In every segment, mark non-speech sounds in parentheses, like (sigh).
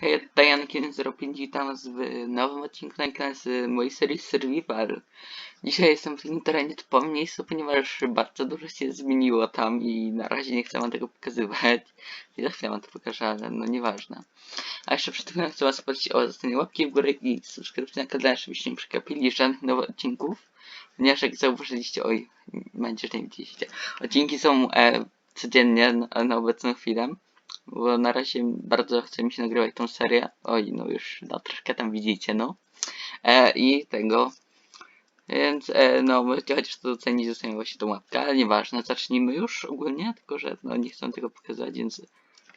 Hej, tutaj Anakin05 witam w nowym odcinku na z mojej serii Survival. Dzisiaj jestem w takim terenie typowym miejscu, ponieważ bardzo dużo się zmieniło tam i na razie nie chcę wam tego pokazywać. I za chwilę wam to pokażę, ale no nieważne. A jeszcze przed chwilą chcę was prosić o zostawienie łapki w górę i subskrypcji na kanale, żebyście nie przekapili żadnych nowych odcinków. Ponieważ jak zauważyliście, oj, będzie, że nie widzieliście. Odcinki są e, codziennie na, na obecną chwilę bo na razie bardzo chce mi się nagrywać tą serię. Oj, no już no, troszkę tam widzicie, no. E, I tego. Więc e, no, chociaż to docenić, zostawię właśnie tą łapkę, ale nieważne, zacznijmy już ogólnie, tylko że no nie chcę tego pokazać, więc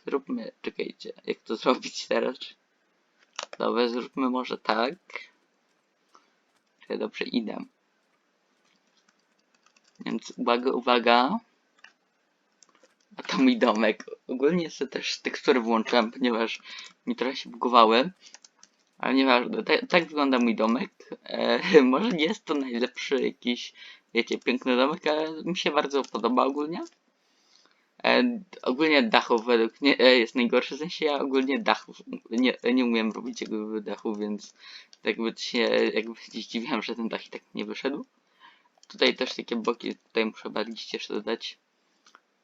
zróbmy, czekajcie, jak to (laughs) zrobić teraz? Dobra, zróbmy może tak. Czekaj, dobrze, idę. Więc uwaga, uwaga. To mój domek. Ogólnie sobie też tekstury włączyłem, ponieważ mi trochę się bugowały. Ale nieważne, tak, tak wygląda mój domek. E, (laughs) może nie jest to najlepszy jakiś, wiecie, piękny domek, ale mi się bardzo podoba ogólnie. E, ogólnie dachów według mnie e, jest najgorszy, w sensie ja ogólnie dachów nie, nie umiem robić jakby dachów, więc jakby się, jakby się zdziwiłem, że ten dach i tak nie wyszedł. Tutaj też takie boki, tutaj muszę bardziej jeszcze dodać.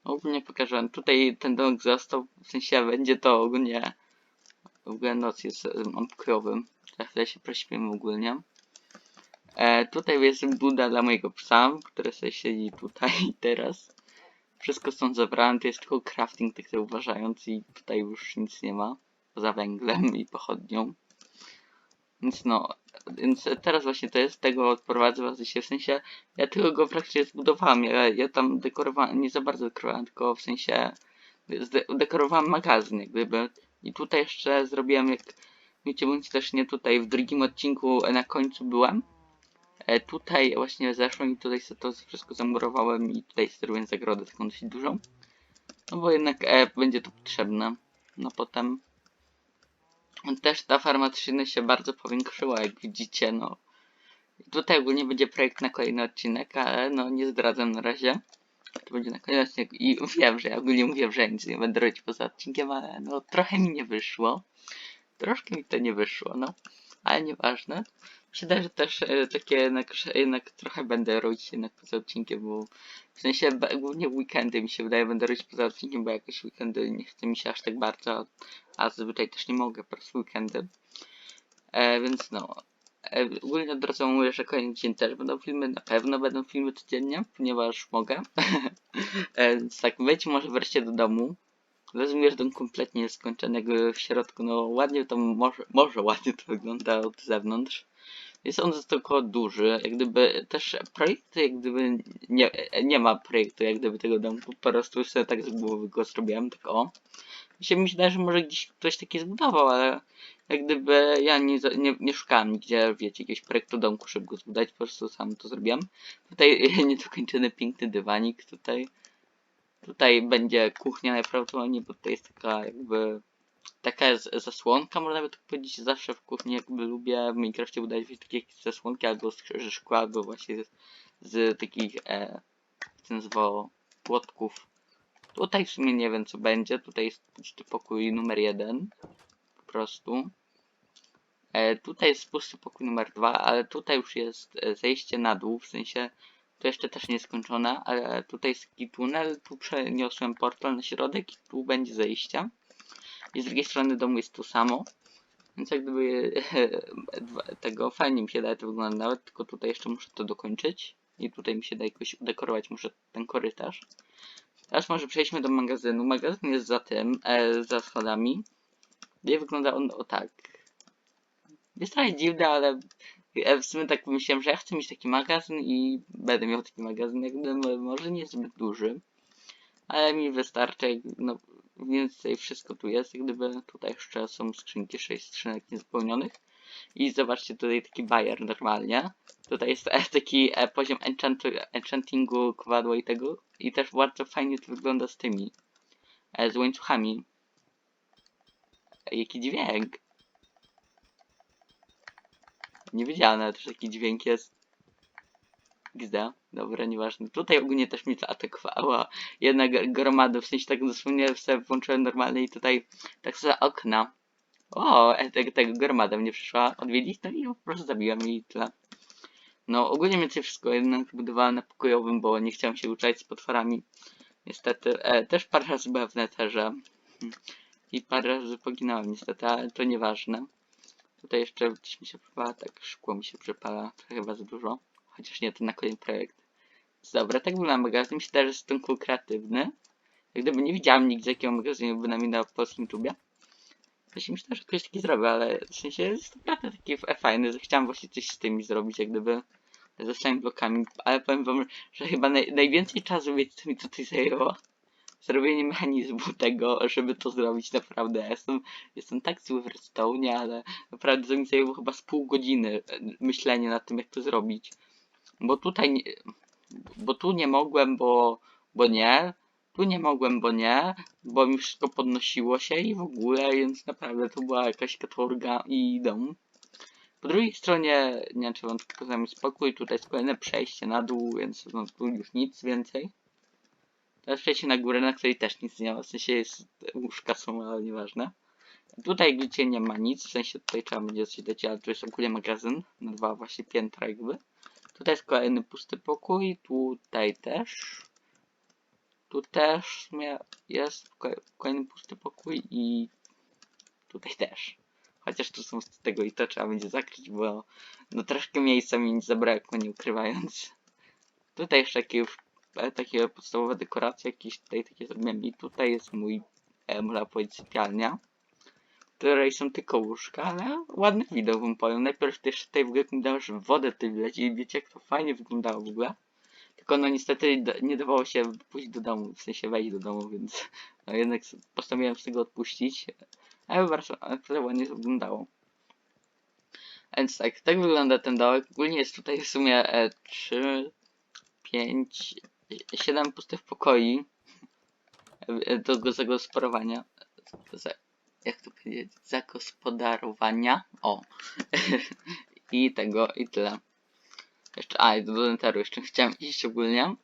Ogólnie pokażę, tutaj ten domek został, w sensie będzie to ogólnie, ogólnie noc jest on pokrowym, za chwilę się prośpimy ogólnie. E, tutaj jest buda dla mojego psa, który sobie siedzi tutaj (laughs) teraz. Wszystko stąd zabrałem, to jest tylko crafting, tak zauważając i tutaj już nic nie ma, poza węglem i pochodnią. Więc no, więc teraz właśnie to jest, tego odprowadzę was się, w sensie, ja tylko go praktycznie zbudowałem, ja, ja tam dekorowałem, nie za bardzo dekorowałem, tylko w sensie, dekorowałem magazyn, jak gdyby. I tutaj jeszcze zrobiłem, jak wiecie, bądź też nie tutaj, w drugim odcinku na końcu byłem. E, tutaj właśnie zeszłem i tutaj sobie to wszystko zamurowałem i tutaj zrobiłem zagrodę taką dosyć dużą. No bo jednak e, będzie to potrzebne. No potem też ta farma 3 się bardzo powiększyła, jak widzicie, no. Tutaj ogólnie będzie projekt na kolejny odcinek, ale no nie zdradzam na razie. To będzie na kolejny odcinek i wiem, że ja ogólnie mówię, że nic nie będę robić poza odcinkiem, ale no trochę mi nie wyszło. Troszkę mi to nie wyszło, no. Ale nieważne. Myślę, że też e, takie jednak, jednak trochę będę robić jednak poza odcinkiem, bo w sensie głównie weekendy mi się wydaje będę robić poza odcinkiem, bo jakoś weekendy nie chce mi się aż tak bardzo, a zazwyczaj też nie mogę po prostu weekendy. E, więc no, e, ogólnie od razu mówię, że kolejny dzień też będą filmy, na pewno będą filmy codziennie, ponieważ mogę. (laughs) e, więc tak, wejdź może wreszcie do domu. Rozumiem, że dom kompletnie jest skończony w środku, no ładnie to może, może ładnie to wygląda od zewnątrz. Jest on tylko duży, jak gdyby też projekty, jak gdyby nie, nie ma projektu, jak gdyby tego domku, po prostu sobie tak z głowy go zrobiłem, tak o. Się myślę, że może gdzieś ktoś taki zbudował, ale jak gdyby ja nie, nie, nie szukałem nigdzie, wiecie, jakiegoś projektu domku, żeby go zbudować, po prostu sam to zrobiłem. Tutaj (laughs) niedokończony piękny dywanik, tutaj Tutaj będzie kuchnia najprawdopodobniej, bo tutaj jest taka jakby taka jest zasłonka, można by tak powiedzieć. Zawsze w kuchni jakby lubię w Minecrafcie budować takie zasłonki albo z szkła, albo właśnie z, z takich, e, to nazywało, płotków. Tutaj w sumie nie wiem co będzie, tutaj jest pusty pokój numer jeden, po prostu. E, tutaj jest pusty pokój numer dwa, ale tutaj już jest e, zejście na dół, w sensie to jeszcze też nie skończone, ale tutaj jest taki tunel, tu przeniosłem portal na środek i tu będzie zejście. I z drugiej strony domu jest to samo. Więc jak gdyby (laughs) tego fajnie mi się daje to wygląda nawet, tylko tutaj jeszcze muszę to dokończyć. I tutaj mi się da jakoś udekorować muszę ten korytarz. Teraz może przejdźmy do magazynu. Magazyn jest za tym, e, za schodami. I wygląda on o tak. Jest trochę dziwne, ale w sumie tak myślałem, że ja chcę mieć taki magazyn i będę miał taki magazyn, jakby może nie zbyt duży, ale mi wystarczy, no więcej wszystko tu jest, gdyby tutaj jeszcze są skrzynki 6 skrzynek niezpełnionych. I zobaczcie tutaj taki bajer normalnie. Tutaj jest e, taki e, poziom enchantu, enchantingu kwadła i tego. I też bardzo fajnie to wygląda z tymi. E, z łańcuchami. Jaki dźwięk. Nie wiedziałem nawet, że taki dźwięk jest. XD. Dobra, nieważne. Tutaj ogólnie też mi zaatakowała jedna gromada, w sensie tak dosłownie sobie włączyłem normalnie i tutaj tak za okna. O, tego, tego gromada mnie przyszła odwiedzić, no i po prostu zabiłem jej tyle. No, ogólnie więcej wszystko jednak budowałem na pokojowym, bo nie chciałem się uczać z potworami. Niestety, e, też parę razy byłem w neterze. Hmm. I parę razy poginąłem niestety, ale to nieważne. Tutaj jeszcze gdzieś mi się przypala, tak szkło mi się przypala, to chyba za dużo. Chociaż nie, to na kolejny projekt. Dobra, tak wygląda magazyn. Myślę, że jest to kreatywny. Jak gdyby nie widziałem nigdzie jakiego magazynu bynajmniej na polskim YouTubie. Właśnie myślę, że ktoś taki zrobił, ale w sensie jest naprawdę taki fajny, że chciałem właśnie coś z tymi zrobić, jak gdyby ze samymi blokami, ale powiem wam, że chyba naj, najwięcej czasu, wiecie co mi tutaj zajęło? Zrobienie mechanizmu tego, żeby to zrobić naprawdę. Jestem, jestem tak zły w redstone, ale naprawdę to mi zajęło chyba z pół godziny e, myślenie nad tym, jak to zrobić. Bo tutaj nie, bo tu nie mogłem, bo, bo nie, tu nie mogłem, bo nie, bo mi wszystko podnosiło się i w ogóle, więc naprawdę to była jakaś katorga i dom. Po drugiej stronie, nie wiem czy wam pokazałem spokój, tutaj jest kolejne przejście na dół, więc no, tu już nic więcej. Teraz przejście na górę, na której też nic nie ma, w sensie jest, łóżka są, ale nieważne. Tutaj widzicie nie ma nic, w sensie tutaj trzeba będzie coś dać, ale tu jest ogólnie magazyn, na dwa właśnie piętra jakby. Tutaj jest kolejny pusty pokój, tutaj też. Tu też jest ko- kolejny pusty pokój i tutaj też. Chociaż tu są z tego i to trzeba będzie zakryć, bo no troszkę miejsca mi zabrakło, nie ukrywając. Tutaj jeszcze takie już e, takie podstawowe dekoracje, jakieś tutaj takie zrobiłem i tutaj jest mój, e, można sypialnia. Której są tylko łóżka, ale ładny widok wam powiem. Najpierw też tutaj w ogóle mi dało, że wodę tutaj wleci i wiecie jak to fajnie wyglądało w ogóle. Tylko no niestety nie dawało się pójść do domu, w sensie wejść do domu, więc (laughs) no jednak postanowiłem z tego odpuścić. Ale bardzo ale to ładnie wyglądało. Więc tak, tak wygląda ten dołek. Ogólnie jest tutaj w sumie e, 3, 5, 7 pustych pokoi e, do go zagospodarowania. Jak to powiedzieć? Zagospodarowania. O. (laughs) I tego, i tyle. Jeszcze, a, i do Denteru jeszcze chciałem iść ogólnie.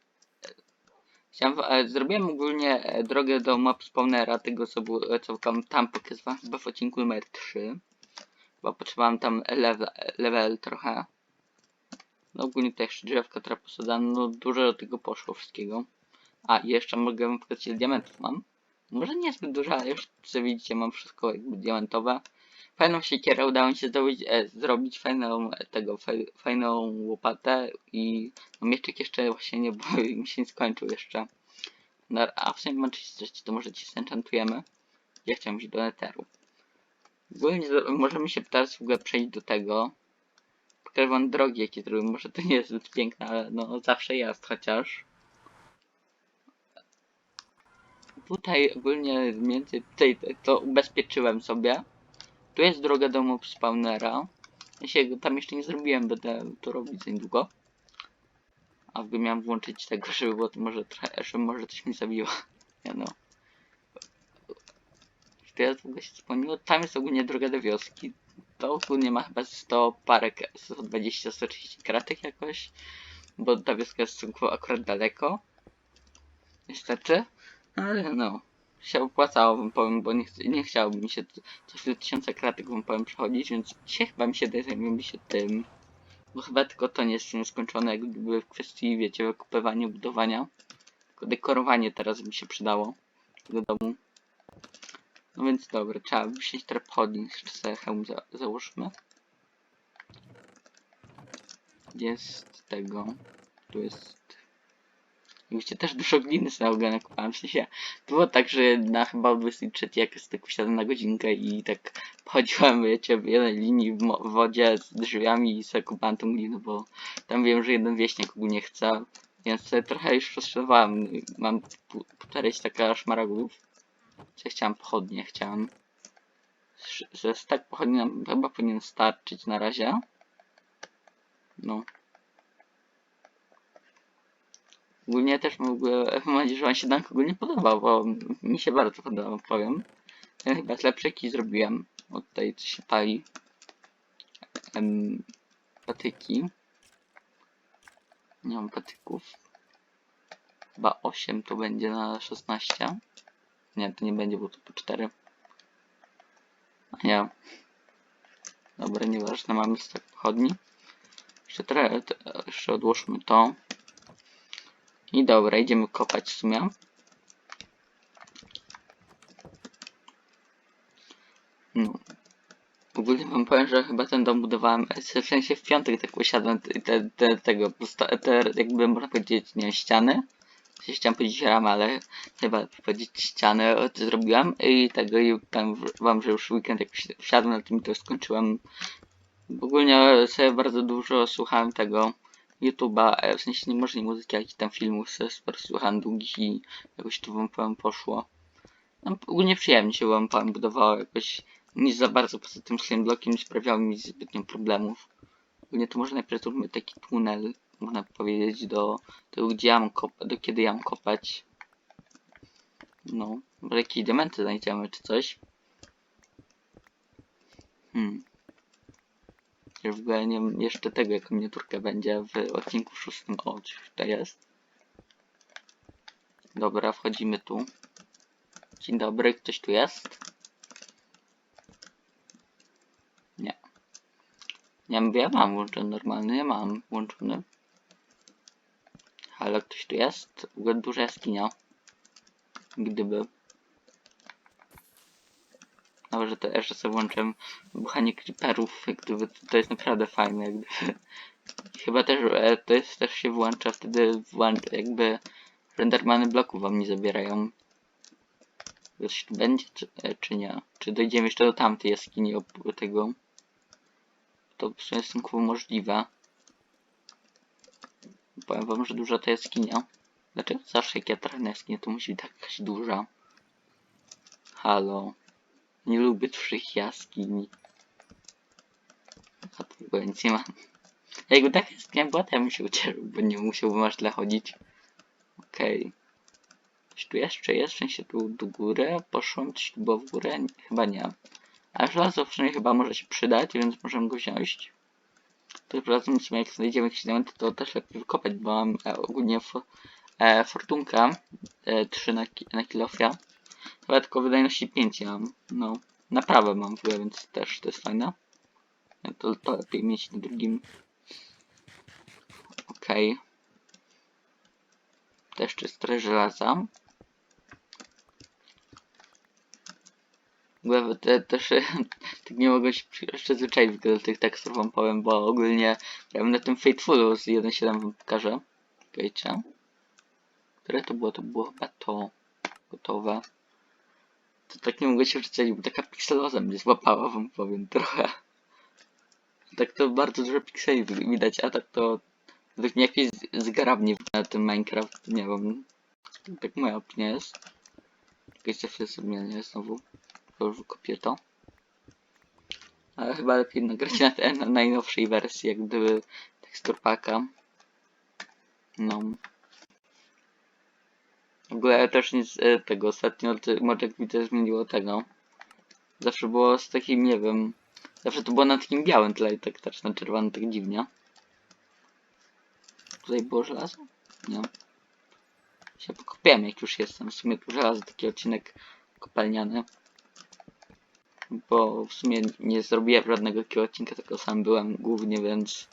Chciałem, e, zrobiłem ogólnie e, drogę do map spawnera, tego co, było, co tam, tam pokazywałem chyba w odcinku numer 3. Bo potrzebowałem tam level, level trochę. No ogólnie tutaj jeszcze drzewka trochę posadzane, no dużo do tego poszło wszystkiego. A jeszcze mogę pokazać ile diamentów mam. Może niezbyt dużo, ale już co widzicie mam wszystko jakby diamentowe. Fajną siekierę udało mi się zdobyć, e, zrobić fajną e, tego, faj, fajną łopatę i no mieczyk jeszcze właśnie nie, bo (laughs) mi się nie skończył jeszcze. No, a w sumie możecie, to może ci zenchantujemy. Ja chciałem iść do Netheru. Ogólnie możemy się teraz w ogóle przejść do tego. Pokażę wam drogi jakie zrobiłem. Może to nie jest zbyt piękne, ale no zawsze jest chociaż. Tutaj ogólnie tutaj to ubezpieczyłem sobie. Tu jest droga do mob spawnera. Ja się tam jeszcze nie zrobiłem, będę to robić za niedługo. A w ogóle miałem włączyć tego, żeby było to może trochę, żeby może coś mi zabiło. Ja no. Teraz w ogóle się wspomniło, tam jest ogólnie droga do wioski. To ogólnie ma chyba 100 parę, 120, 130 kratek jakoś. Bo ta wioska jest akurat daleko. Niestety. Ale no. Się opłacało wam powiem, bo nie, ch nie chciałoby mi się t- co chwilę tysiące kratek wam powiem przechodzić, więc chyba mi się zajmiemy się tym. Bo chyba tylko to nie jest nieskończone jak gdyby w kwestii, wiecie, wykupywania, budowania. Tylko dekorowanie teraz mi się przydało tego domu. No więc dobra, trzeba wziąć trochę pochodni, jeszcze sobie hełm za. Jest tego, tu jest... Widzicie, też dużo gliny sobie ogólnie nakupałem, w sensie było tak, że na chyba o 23 jak jest tak usiadłem na godzinkę i tak chodziłem, wiecie, w jednej linii w, w wodzie z drzwiami i sobie kupałem tą glinę, bo tam wiem, że jeden wieśniak ogólnie chce, więc trochę już rozszywałem, mam pół- półtorej taka szmaragdów. Co chciałem pochodnie, chciałem. Ze stak pochodni chyba powinien starczyć na razie. No. Ogólnie też ogóle mam nadzieję, że wam się dank ogólnie podobał, bo mi się bardzo podobał, powiem. Ten chyba lepszy jaki zrobiłem. Od tutaj co się pali. Em, patyki. Nie mam patyków. Chyba 8 to będzie na 16. Nie, to nie będzie, bo to po 4. A nie. Dobra, nieważne, mamy stak pochodni. Jeszcze jeszcze odłóżmy to. I dobra, idziemy kopać w sumie. No. Ogólnie wam powiem, że chyba ten dom budowałem, w sensie w piątek tak usiadłem te, te, te, tego, te, jakby można powiedzieć, nie ściany. W Chciałem powiedzieć ramę, ale chyba powiedzieć ścianę zrobiłem i tego i powiem wam, że już w weekend jak wsi- wsiadłem na tym to skończyłem. Ogólnie sobie bardzo dużo słuchałem tego YouTube'a, e, w sensie nie może nie muzyki, jakichś tam filmów sobie super słuchałem długich i jakoś to wam powiem poszło. No, ogólnie przyjemnie się wam powiem budowało jakoś nic za bardzo poza tym swoim blokiem nie sprawiało mi zbytnio problemów. Ogólnie to może najpierw zróbmy taki tunel, można powiedzieć, do tego, gdzie ja mam kopać, do kiedy ja mam kopać. No, może jakieś diamenty znajdziemy, czy coś. Hmm. Ja w ogóle nie wiem jeszcze tego, jaka miniaturka będzie w odcinku szóstym. O, tutaj jest. Dobra, wchodzimy tu. Dzień dobry, ktoś tu jest? Nie. Nie mówię, ja mam włączony normalny, ja mam włączony. Ale ktoś tu jest? W ogóle duża jaskinia. Gdyby. Dobrze, to jeszcze sobie włączę buchanie creeperów, gdyby to, jest naprawdę fajne, gdyby. (laughs) Chyba też e, to jest też się włącza wtedy włącza, jakby rendermany bloków wam nie zabierają. Coś tu będzie, czy, e, czy nie? Czy dojdziemy jeszcze do tamtej jaskini tego? To w sumie stosunkowo możliwe. Powiem wam, że duża ta jaskinia. Dlaczego zawsze jak ja trafię na jaskinię, to musi być jakaś duża? Halo. Nie lubię dużych jaskiń. A tu w ogóle nic nie ma. Jakby tak jaskinia była, to ja bym się ucieszył, bo nie musiałbym aż tyle chodzić. Okej. Coś tu jeszcze jest? W sensie tu do góry poszłam, coś tu było w górę? Chyba nie. A żelazo przynajmniej chyba może się przydać, więc możemy go wziąć. To razem w sumie jak znajdziemy jakieś diamenty, to też lepiej wykopać, bo mam e, ogólnie e, fortunkę e, 3 na, na kilofia. Chyba tylko wydajności 5 ja mam. No, naprawę mam w ogóle, więc też to jest fajne. To, to lepiej mieć na drugim. Okej. To jeszcze jest trochę żelaza. Ogóle te, też (laughs) tak nie mogę się przy- przyzwyczaić do tych tekstów wam powiem, bo ogólnie grałem na tym Fatefulu z 1.7 wam pokażę. Czekajcie. Które to było? To było chyba to. Gotowe. To tak nie mogę się przyzwyczaić, bo taka pikseloza mnie złapała wam powiem trochę. Tak to bardzo dużo pikseli wi- widać, a tak to tak nie jakieś zgrabnie na tym Minecraft, nie wiem. Tak moja opinia jest. Chwilę sobie nie znowu. To już wykopię to. Ale chyba lepiej nagrać na, te, na najnowszej wersji, jak gdyby teksturpaka. No. W ogóle też nic e, tego ostatnio, jak mi zmieniło tego. Zawsze było z takim, nie wiem, zawsze to było na takim białym tle i tak też na czerwono, tak dziwnie. Tutaj było żelazo? Nie. Się pokopiłem jak już jestem, w sumie tu żelazo, taki odcinek kopalniany bo w sumie nie zrobiłem żadnego takiego odcinka, tylko sam byłem głównie, więc...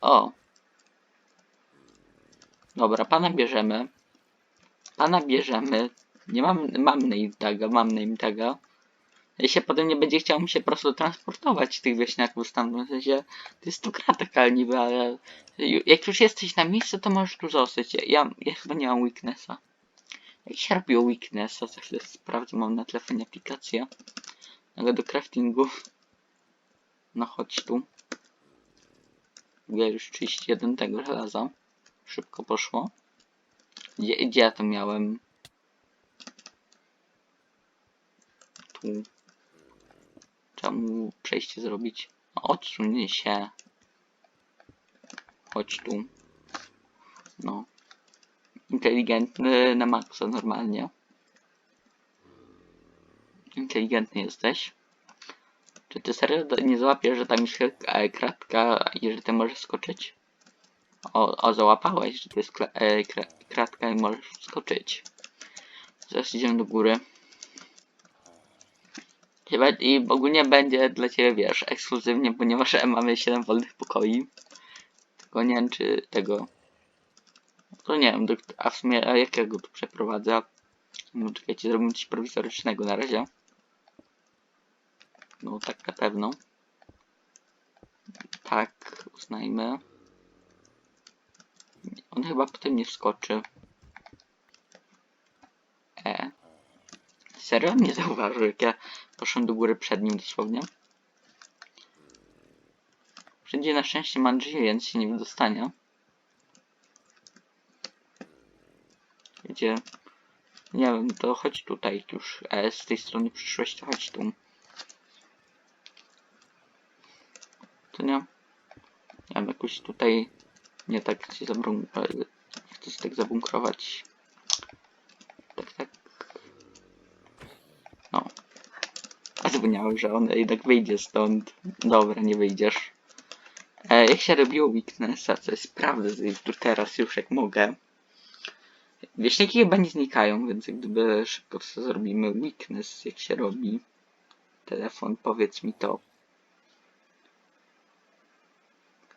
O! Dobra, pana bierzemy. Pana bierzemy. Nie mam, mam name taga, mam name taga. Jeśli potem nie będzie chciał mi się po prostu transportować tych wieśniaków stamtąd, w sensie to jest to kratek, ale niby, ale jak już jesteś na miejscu, to możesz tu zostać. Ja, ja chyba nie mam weaknessa. Jak się robiło weaknessa, za chwilę sprawdzę, mam na telefonie aplikację. Ale do craftingu. No chodź tu. Ja już 31 tego żelaza. Szybko poszło. Gdzie, ja to miałem? Tu. Trzeba mu przejście zrobić. No, Odsuń się. Chodź tu. No. Inteligentny na maksa normalnie. Inteligentny jesteś. Czy ty serio nie załapiesz, że tam jest e, kratka i że ty możesz skoczyć? O, o załapałeś, że to jest kla- e, kra- kratka i możesz skoczyć. Zaraz idziemy do góry. I ogólnie będzie dla ciebie, wiesz, ekskluzywnie, ponieważ (laughs) mamy 7 wolnych pokoi. Tylko nie wiem, czy tego... To nie wiem, a w sumie, a jakiego tu przeprowadzę? No czekajcie, zrobimy coś prowizorycznego na razie. No tak na pewno. Tak, uznajmy. On chyba potem nie wskoczy. E. Serio? Nie zauważył, jak ja poszedłem do góry przed nim dosłownie. Wszędzie na szczęście ma drzwi, więc się nie wydostanie. Gdzie? Nie wiem, to chodź tutaj już. E, z tej strony przyszłeś, to chodź tu. To nie? Nie wiem, jakoś tutaj nie tak się zabrunkrować. Chcę się tak zabunkrować. Tak, tak. No. A zapomniałem, że on jednak wyjdzie stąd. Dobra, nie wyjdziesz. E, jak się robiło weaknessa, co jest sprawdzę tu teraz już jak mogę. Wieśniaki chyba nie znikają, więc jak gdyby szybko zrobimy weakness, jak się robi. Telefon, powiedz mi to.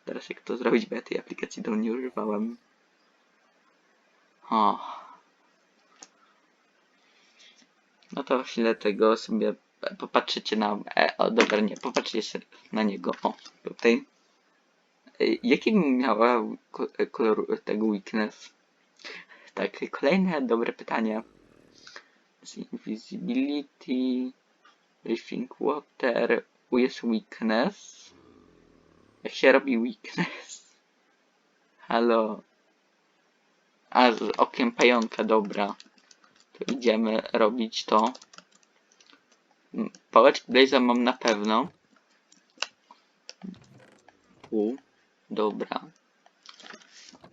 Teraz jak to zrobić, bo ja tej aplikacji do nie używałem. O. No to chwilę tego sobie popatrzycie na... E, o, dobra, nie, popatrzcie sobie na niego. O, tutaj. E, jaki miała ko- kolor tego weakness? Tak, kolejne dobre pytanie. Z Invisibility, Breathing Water, jest weakness. Jak się robi weakness? Halo. A, z okiem pająka, dobra. To idziemy robić to. Mm, Pałeczki Blaze'a mam na pewno. Pół. Dobra.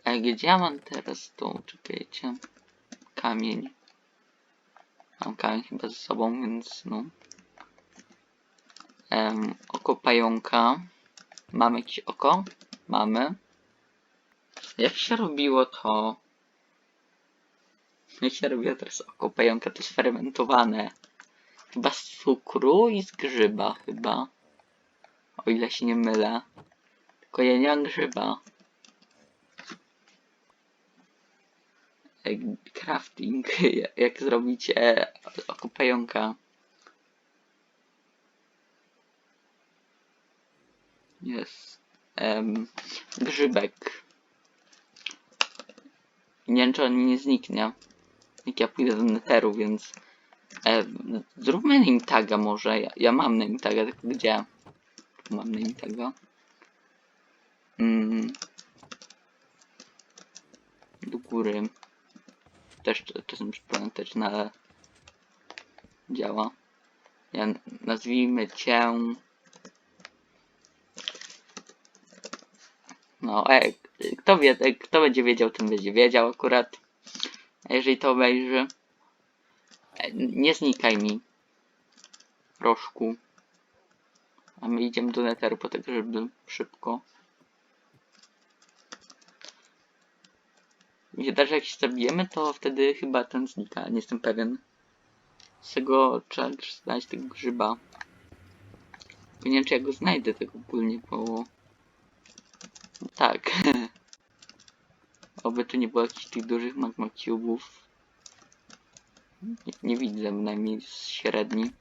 A gdzie ja mam teraz tą? Czekajcie. Kamień. Mam kamień chyba ze sobą, więc no. Em, oko pająka. Mamy jakieś oko? Mamy. Jak się robiło to? Jak się robiło teraz oko pająka? To jest fermentowane. Chyba z cukru i z grzyba chyba. O ile się nie mylę. Tylko ja nie mam grzyba. Crafting. (laughs) Jak zrobić e, oko pająka. Jest. Em, grzybek. Nie wiem, czy on nie zniknie. Jak ja pójdę do netheru, więc... E, zróbmy name taga może. Ja, ja mam name taga, tylko gdzie? Tu mam name taga. Mm. Do góry. Też czasem też na... Działa. Ja nazwijmy cię... No, e, kto wie, e, kto będzie wiedział, ten będzie wiedział akurat. Jeżeli to obejrzy, e, nie znikaj mi. Proszku. A my idziemy do netheru po tego, żeby szybko. Mi się da, że jak się zabijemy, to wtedy chyba ten znika, nie jestem pewien. Z tego trzeba znaleźć tego grzyba. Nie wiem, czy ja go znajdę tego ogólnie, bo... Tak. Oby tu nie było jakichś tych dużych magma cubów. Nie, nie widzę bynajmniej średni.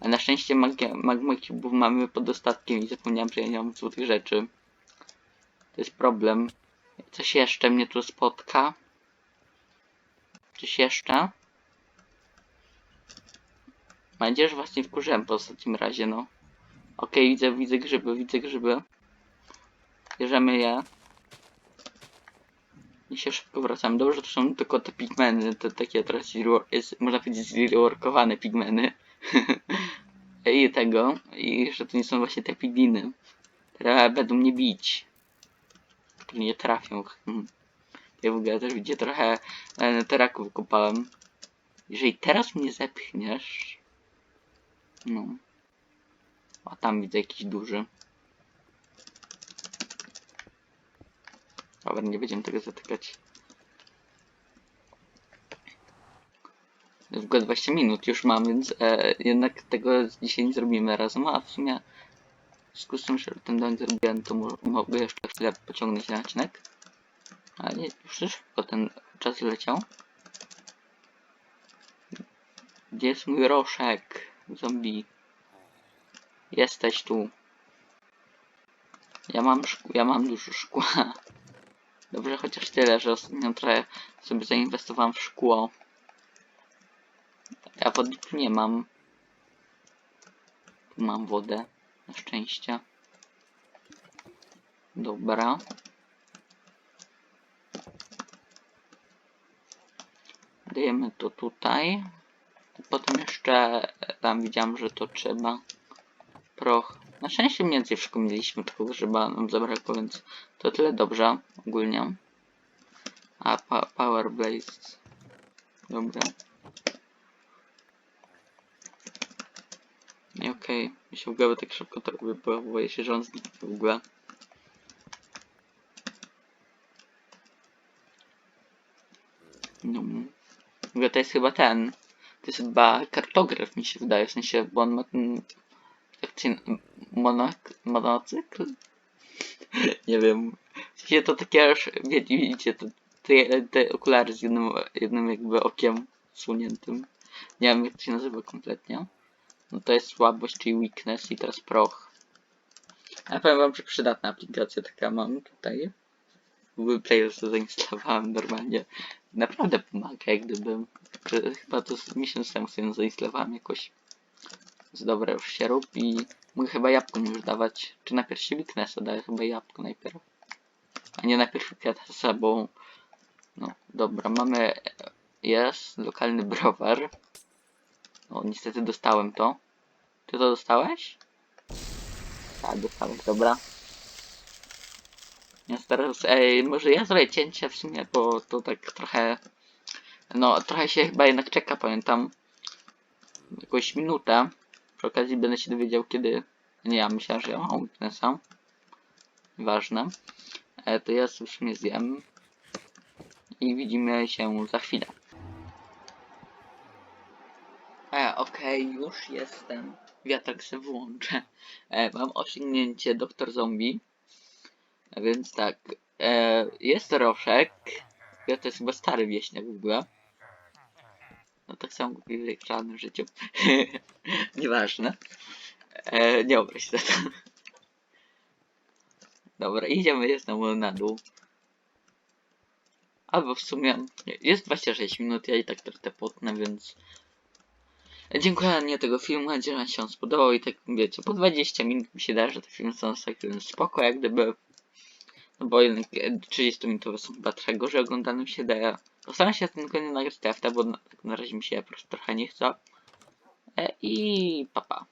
A na szczęście magia, magma cubów mamy pod dostatkiem i zapomniałem, że ja nie mam złotych rzeczy. To jest problem. Coś jeszcze mnie tu spotka? Coś jeszcze? Mam nadzieję, że właśnie wkurzyłem po ostatnim razie, no. Okej, widzę, widzę grzyby, widzę grzyby. Bierzemy je. I się szybko wracamy. Dobrze, to są tylko te pigmeny, te takie teraz jest, można powiedzieć zreworkowane pigmeny. (laughs) I tego, i że to nie są właśnie te pigliny, które będą mnie bić. Które nie trafią. Hmm. Ja w ogóle też widzicie, trochę e, teraku wykopałem. Jeżeli teraz mnie zepchniesz... No. A tam widzę jakiś duży. Nie będziemy tego zatykać. W ogóle 20 minut już mam, więc e, jednak tego dzisiaj nie zrobimy razem, a w sumie w związku z tym, że ten domek zrobiłem, to mo mogę jeszcze chwilę pociągnąć ten odcinek. Ale nie, już szybko ten czas leciał. Gdzie jest mój roszek? Zombie. Jesteś tu. Ja mam ja mam dużo szkła. Dobrze, chociaż tyle, że ostatnio trochę sobie zainwestowałem w szkło. Ja wody tu nie mam. Tu mam wodę. Na szczęście. Dobra. Dajemy to tutaj. Potem jeszcze e, tam widziałem, że to trzeba proch. Na szczęście mniej więcej mieliśmy, tylko grzyba nam zabrakło, więc to tyle dobrze ogólnie. A pa Power Blaze. Dobra. I okej, okay. mi się w ogóle tak szybko to robi, bo boję się, że on zniknie w ogóle. No. W ogóle to jest chyba ten. To jest chyba kartograf mi się wydaje, w sensie, bo on ma ten... Monak... Monocykl? (laughs) Nie wiem. W sensie to takie aż... Wiecie, widzicie, to, te, te okulary z jednym, jednym jakby okiem słoniętym. Nie wiem jak to się nazywa kompletnie. No to jest słabość, czyli weakness i teraz proch. A powiem wam, że przydatna aplikacja taka mam tutaj. Google Play sobie zainstalowałem normalnie. Naprawdę pomaga, jak gdybym. Chyba to z miesiąc temu sobie zainstalowałem jakoś. Z dobra już się rób i mogę chyba jabłko już dawać. Czy najpierw się weaknessa daję chyba jabłko najpierw. A nie najpierw weaknessa, bo... No, dobra, mamy... Jest lokalny browar. O, niestety dostałem to. Ty to dostałeś? Tak, dostałeś, dobra. Więc teraz, ej, może ja zrobię cięcie w sumie, bo to tak trochę... No, trochę się chyba jednak czeka, pamiętam. Jakąś minutę. Przy okazji będę się dowiedział, kiedy... Nie, ja myślałem, że ja mam weaknessa. Ważne. E, to ja sobie w sumie zjem. I widzimy się za chwilę. E, okej, już jestem. Wiatrak se włączę. E, mam osiągnięcie Doktor Zombie. A więc tak. E, jest Roszek. Ja to jest chyba stary wieśniak w ogóle. No tak samo jak w żadnym życiu. (laughs) Nieważne. E, nie obraź się za to. Dobra, idziemy, jest na, dół. Albo w sumie jest 26 minut, ja i tak trochę potnę, więc Dziękuję za nie tego filmu, nadzieję, że się on spodobał i tak wiecie, po 20 minut mi się da, że te filmy są całkiem spoko, jak gdyby, bo jednak 30 minutowe są chyba trochę gorzej oglądane mi się daje. Postaram się tylko nie nagrać TFT, bo na, tak na razie mi się po prostu trochę nie chce. E, I papa.